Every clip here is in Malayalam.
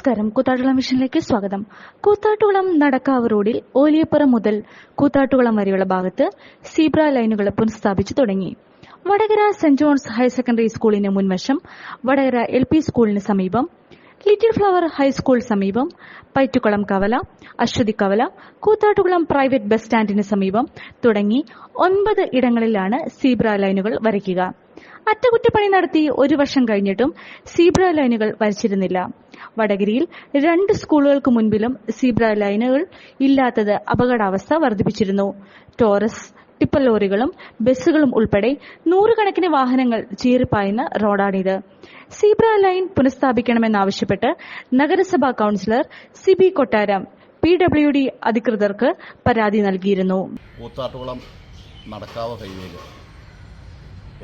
നമസ്കാരം. കൂത്താട്ടുകുളം മിഷനിലേക്ക് സ്വാഗതം. കൂത്താട്ടുകുളം നടക്കാവ് റോഡിൽ ഓലിയപ്പുറം മുതൽ കൂത്താട്ടുകുളം വരെയുള്ള ഭാഗത്ത് സീബ്ര ലൈനുകൾ പുനഃസ്ഥാപിച്ചു തുടങ്ങി. Vadakara saint John's higher secondary സ്കൂളിന് മുൻവശം വടകര എൽ പി സ്കൂളിന് സമീപം ലിറ്റിൽ ഫ്ലവർ ഹൈസ്കൂൾ സമീപം പൈറ്റുകുളം കവല അശ്വതി കവല കൂത്താട്ടുകുളം പ്രൈവറ്റ് ബസ് സ്റ്റാൻഡിന് സമീപം തുടങ്ങി ഒൻപത് ഇടങ്ങളിലാണ് സീബ്ര ലൈനുകൾ വരയ്ക്കുക. അറ്റകുറ്റപ്പണി നടത്തി ഒരു വർഷം കഴിഞ്ഞിട്ടും സീബ്ര ലൈനുകൾ വരച്ചിരുന്നില്ല. വടകരയിൽ രണ്ട് സ്കൂളുകൾക്ക് മുൻപിലും സീബ്ര ലൈനുകൾ ഇല്ലാത്തത് അപകടാവസ്ഥ വർദ്ധിപ്പിച്ചിരുന്നു. ടോറസ് ടിപ്പർ ലോറികളും ബസ്സുകളും ഉൾപ്പെടെ നൂറുകണക്കിന് വാഹനങ്ങൾ ചീറിപ്പായുന്ന റോഡാണിത്. സീബ്ര ലൈൻ പുനഃസ്ഥാപിക്കണമെന്നാവശ്യപ്പെട്ട് നഗരസഭാ കൌൺസിലർ സിബി കൊട്ടാരം പി ഡബ്ല്യു ഡി അധികൃതർക്ക് പരാതി നൽകിയിരുന്നു.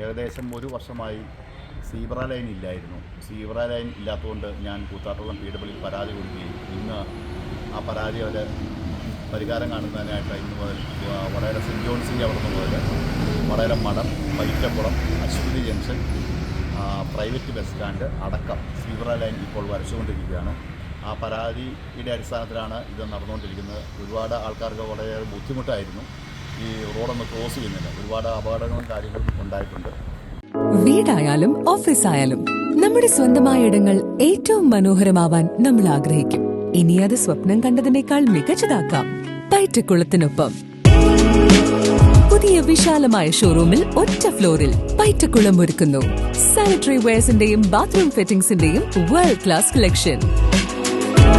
ഏകദേശം ഒരു വർഷമായി സീബ്ര ലൈൻ ഇല്ലായിരുന്നു. സീബ്ര ലൈൻ ഇല്ലാത്തതുകൊണ്ട് ഞാൻ കൂത്താട്ടുകുളം പി ഡബ്ല്യു പരാതി കൊടുക്കുകയും ഇന്ന് ആ പരാതി അവർ പരിഹാരം കാണുന്നതിനായിട്ട് ഇന്ന് മുതൽ വടകര സെന്റ് ജോൺസിന്റെ അവിടുന്ന് മുതൽ Vadakara Madom Vyttappuram Aswathi junction private bus stand അടക്കം സീബ്ര ലൈൻ ഇപ്പോൾ വരച്ചുകൊണ്ടിരിക്കുകയാണ്. ആ പരാതിയുടെ അടിസ്ഥാനത്തിലാണ് ഇത് നടന്നുകൊണ്ടിരിക്കുന്നത്. ഒരുപാട് ആൾക്കാർക്ക് വളരെ ബുദ്ധിമുട്ടായിരുന്നു. ഈ റോഡൊന്ന് ക്രോസ് ചെയ്യുന്നില്ല. ഒരുപാട് അപകടങ്ങളും കാര്യങ്ങളും ഉണ്ടായിട്ടുണ്ട്. വീടായാലും ഓഫീസായാലും നമ്മുടെ സ്വന്തമായ ഇടങ്ങൾ ഏറ്റവും മനോഹരമാവാൻ നമ്മൾ ആഗ്രഹിക്കും. ഇനി അത് സ്വപ്നം കണ്ടതിനേക്കാൾ മികച്ചതാക്കാം. പൈറ്റക്കുളത്തിനൊപ്പം. പുതിയ വിശാലമായ ഷോറൂമിൽ ഒറ്റ ഫ്ലോറിൽ പൈറ്റക്കുളം ഒരുക്കുന്നു. സാനിറ്ററി വെയർസിന്റെയും ബാത്റൂം ഫിറ്റിംഗ്സിന്റെയും വേൾഡ് ക്ലാസ് കളക്ഷൻ